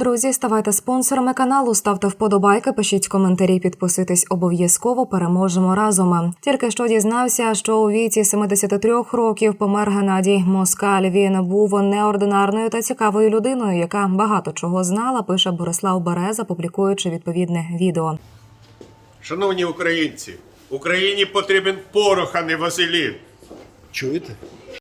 Друзі, ставайте спонсорами каналу, ставте вподобайки, пишіть коментарі, підписуйтесь обов'язково. Переможемо разом. Тільки що дізнався, що у віці 73 років помер Геннадій Москаль. Він був неординарною та цікавою людиною, яка багато чого знала. Пише Борислав Береза, публікуючи відповідне відео. Шановні українці, Україні потрібен порох, а не вазелін. Чуєте?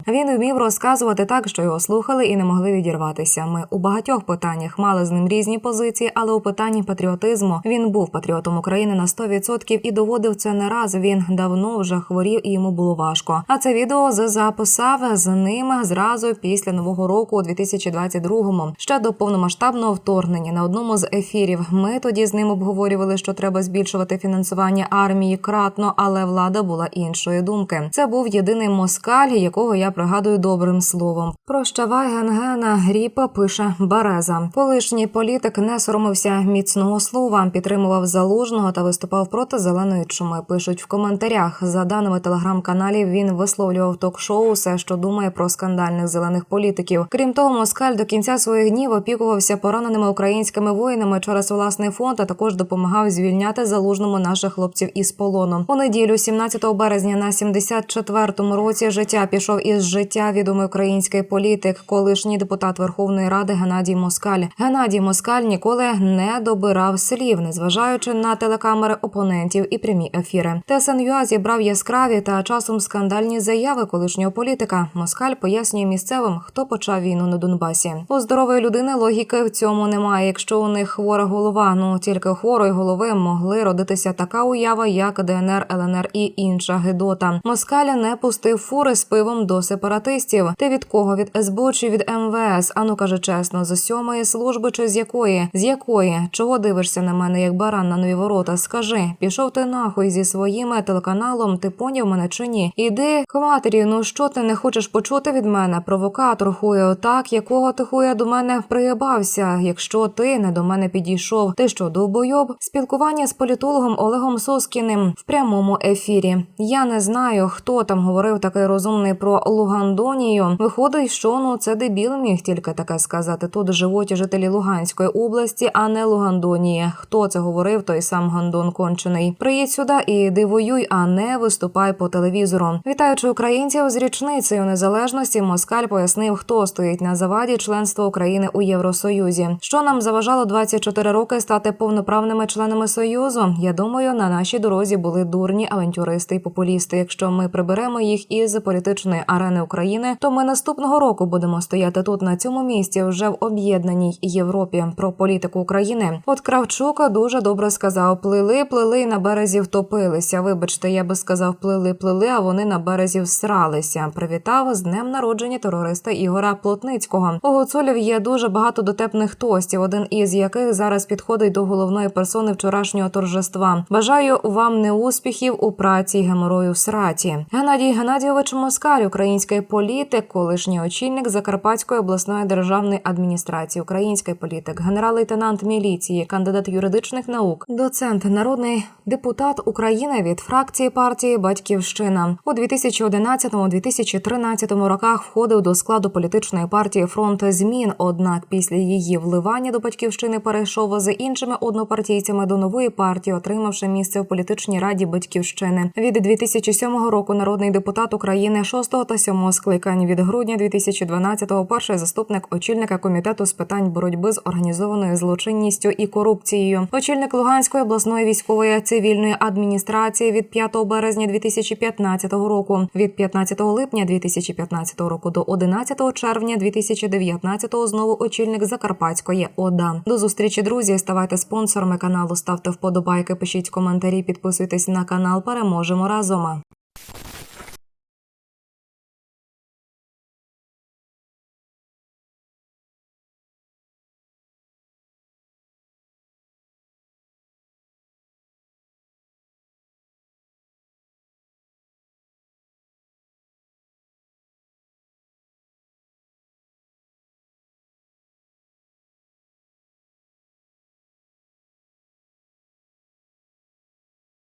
Він вмів розказувати так, що його слухали і не могли відірватися. Ми у багатьох питаннях мали з ним різні позиції, але у питанні патріотизму він був патріотом України на 100% і доводив це не раз. Він давно вже хворів і йому було важко. А це відео записав з ним зразу після нового року, у 2022-му, ще до повномасштабного вторгнення на одному з ефірів. Ми тоді з ним обговорювали, що треба збільшувати фінансування армії кратно, але влада була іншої думки. Це був єдиний москаль, якого я пригадую добрим словом. Прощавай Генгена Гріпа пише Береза. Колишній політик не соромився міцного слова, підтримував залужного та виступав проти зеленої чуми. Пишуть в коментарях. За даними телеграм-каналів, він висловлював ток-шоу все, що думає про скандальних зелених політиків. Крім того, Москаль до кінця своїх днів опікувався пораненими українськими воїнами через власний фонд, а також допомагав звільняти залужному наших хлопців із полону. У неділю, 17 березня, на 74-му році життя пішов із життя відомий український політик, колишній депутат Верховної Ради Геннадій Москаль. Геннадій Москаль ніколи не добирав слів, незважаючи на телекамери опонентів і прямі ефіри. ТСНЮА зібрав яскраві та часом скандальні заяви колишнього політика. Москаль пояснює місцевим, хто почав війну на Донбасі. У здорової людини логіки в цьому немає. Якщо у них хвора голова, ну тільки хворої голови могли родитися така уява, як ДНР, ЛНР і інша гидота. Москаль не пустив фури з пивом до сепаратистів. Ти від кого? Від СБУ чи від МВС? Ану каже чесно, з сьомої служби чи з якої? З якої? Чого дивишся на мене як баран на нові ворота? Скажи, пішов ти нахуй зі своїм телеканалом. Ти поняв мене чи ні? Іди к матері. Ну що ти не хочеш почути від мене? Провокатор хуя отак, якого ти хуя до мене приєбався? Якщо ти не до мене підійшов, ти що довбойоб? Спілкування з політологом Олегом Соскіним в прямому ефірі. Я не знаю, хто там говорив такий розумний про Лугандонію. Виходить, що ну це дебіл міг тільки таке сказати. Тут живуть жителі Луганської області, а не Лугандонії. Хто це говорив? Той сам Гандон кончений. Приїдь сюди і воюй, а не виступай по телевізору. Вітаючи українців з річницею незалежності, Москаль пояснив, хто стоїть на заваді членства України у Євросоюзі. Що нам заважало 24 роки стати повноправними членами союзу? Я думаю, на нашій дорозі були дурні авантюристи і популісти. Якщо ми приберемо їх із політичної арени України, то ми наступного року будемо стояти тут на цьому місці вже в об'єднаній Європі. Про політику України. От Кравчук дуже добре сказав: плили, плили і на березі втопилися. Вибачте, я би сказав, плили, плили, а вони на березі всралися. Привітав з днем народження терориста Ігора Плотницького. У Гуцулів є дуже багато дотепних тостів, один із яких зараз підходить до головної персони вчорашнього торжества. Бажаю вам неуспіхів у праці геморою в сраті. Геннадій Геннадійович Москаль, український політик, колишній очільник Закарпатської обласної державної адміністрації, український політик, генерал-лейтенант міліції, кандидат юридичних наук, доцент, народний депутат України від фракції партії Батьківщина у 2011-2013 роках входив до складу політичної партії Фронт змін. Однак після її вливання до батьківщини перейшов з іншими однопартійцями до нової партії, отримавши місце в політичній раді батьківщини. Від 2007 року народний депутат України 6 та 7 скликань від грудня 2012-го перший заступник очільника комітету з питань боротьби з організованою злочинністю і корупцією, очільник Луганської обласної військової цивільної адміністрації від 5 березня 2015 року, від 15 липня 2015 року до 11 червня 2019 знову очільник Закарпатської ОДА. До зустрічі, друзі. Ставайте спонсорами каналу, ставте вподобайки, пишіть коментарі, підписуйтесь на канал. Переможемо разом.